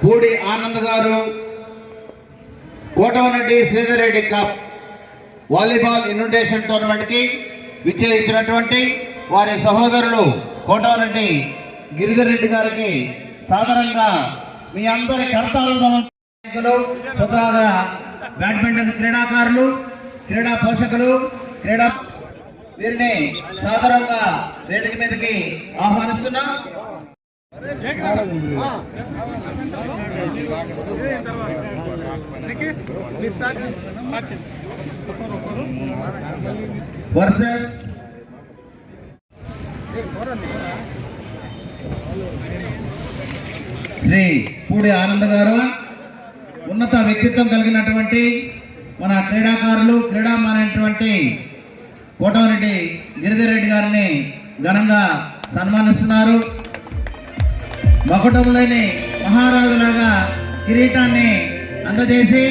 పూడి ఆనంద్ గారు Kotamreddy Sridhar Reddy cup volleyball invitation టోర్నమెంట్కి విచ్చేయించినటువంటి వారి సహోదరులు కోటారెడ్డి గిరిధర్ రెడ్డి గారికి సాధారణంగా మీ అందరి కర్తలు స్వతహాగా బ్యాడ్మింటన్ క్రీడాకారులు క్రీడా పోషకులు క్రీడా వీరిని సాధారణంగా వేదిక మీదకి ఆహ్వానిస్తున్నాం. వర్సెస్ శ్రీ పూడి ఆనంద్ గారు. ఉన్నత వ్యక్తిత్వం కలిగినటువంటి మన క్రీడాకారులు క్రీడామానటువంటి కోటమిరెడ్డి గిరిధర్ రెడ్డి గారిని ఘనంగా సన్మానిస్తున్నారు. మకుటంలోని మహారాజులాగా కిరీటాన్ని అందజేసి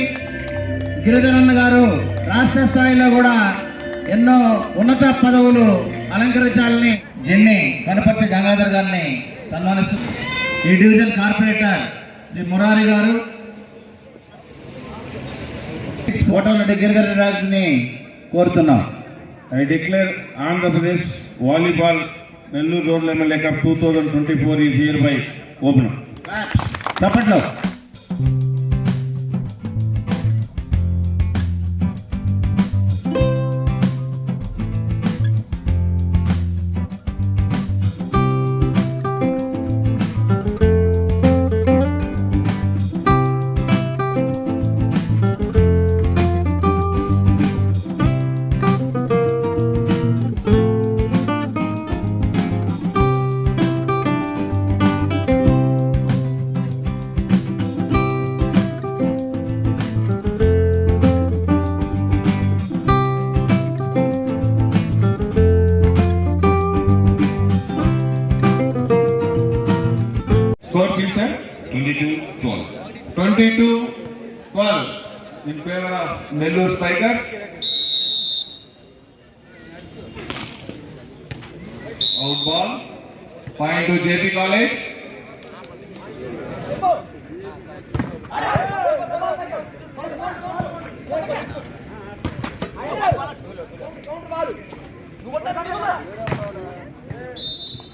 గిరిధరన్న గారు రాష్ట్ర స్థాయిలో కూడా ఎన్నో ఉన్నత పదవులు అలంకరించాలని జిన్ని గణపతి గంగాధర్ గారిని సన్మానిస్తుంది ఈ డివిజన్ కార్పొరేటర్ శ్రీ మురారి గారు కోటమిరెడ్డి గిరిధర్ రాజుని కోరుతున్నాం. I declare Andhra Pradesh Volleyball Nellore Road MLA Cup 2024 is hereby open. చప్పట్లో. Score 22 12 22 12 in favor of Nellore Spikers out ball point to JP College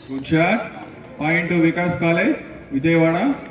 Good shot. Point to Vikas College, Vijayawada.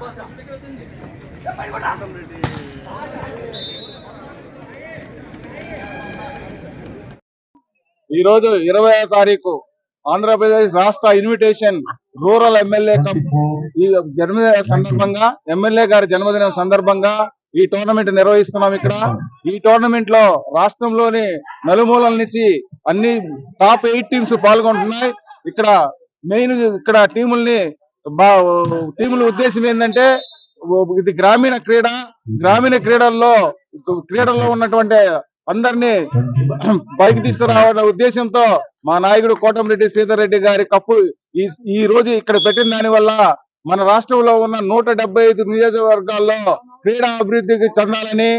ఈ రోజు ఇరవై తారీఖు ఆంధ్రప్రదేశ్ రాష్ట్ర invitation rural MLA cup ఈ జన్మదిన సందర్భంగా MLA గారి జన్మదినం సందర్భంగా ఈ టోర్నమెంట్ నిర్వహిస్తున్నాం ఇక్కడ. ఈ టోర్నమెంట్లో రాష్ట్రంలోని నలుమూలల నుంచి అన్ని టాప్ ఎయిట్ టీమ్స్ పాల్గొంటున్నాయి. ఇక్కడ మెయిన్ ఇక్కడ టీముల్ని టీముల ఉద్దేశం ఏంటంటే ఇది గ్రామీణ క్రీడ గ్రామీణ క్రీడల్లో క్రీడల్లో ఉన్నటువంటి అందరినీ బయటకు తీసుకురావాలనే ఉద్దేశంతో మా నాయకుడు కోటమిరెడ్డి శ్రీధర్ రెడ్డి గారి కప్పు ఈ ఈ రోజు ఇక్కడ పెట్టిన దాని వల్ల మన రాష్ట్రంలో ఉన్న నూట ఐదు నియోజకవర్గాల్లో క్రీడా అభివృద్ధికి చెందాలని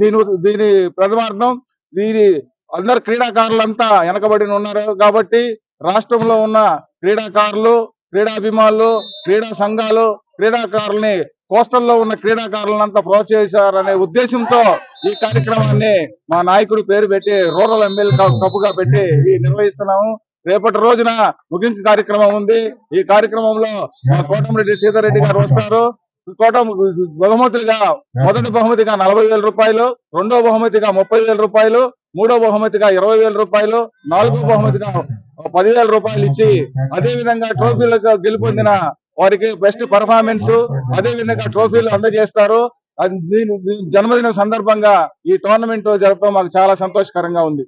దీని దీని ప్రథమార్థం దీని అందరు క్రీడాకారులంతా వెనకబడి ఉన్నారు కాబట్టి రాష్ట్రంలో ఉన్న క్రీడాకారులు క్రీడాభిమానులు క్రీడా సంఘాలు క్రీడాకారుల్ని కోస్టల్లో ఉన్న క్రీడాకారులంతా ప్రోత్సహించారనే ఉద్దేశంతో ఈ కార్యక్రమాన్ని మా నాయకుడు పేరు పెట్టి రూరల్ ఎమ్మెల్యే కప్పుగా పెట్టి ఈ నిర్వహిస్తున్నాము. రేపటి రోజున ముగింపు కార్యక్రమం ఉంది. ఈ కార్యక్రమంలో మా కోటమిరెడ్డి సీతారెడ్డి గారు వస్తారు. కోట బహుమతులుగా మొదటి బహుమతిగా నలభై వేల రూపాయలు రెండో బహుమతిగా ముప్పై వేల రూపాయలు మూడో బహుమతిగా ఇరవై వేల రూపాయలు నాలుగో బహుమతిగా పదివేల రూపాయలు ఇచ్చి అదే విధంగా ట్రోఫీలకు గెలుపొందిన వారికి బెస్ట్ పర్ఫార్మెన్స్ అదే విధంగా ట్రోఫీలు అందజేస్తారు. జన్మదిన దీని జన్మదినం సందర్భంగా ఈ టోర్నమెంట్ జరపడం మాకు చాలా సంతోషకరంగా ఉంది.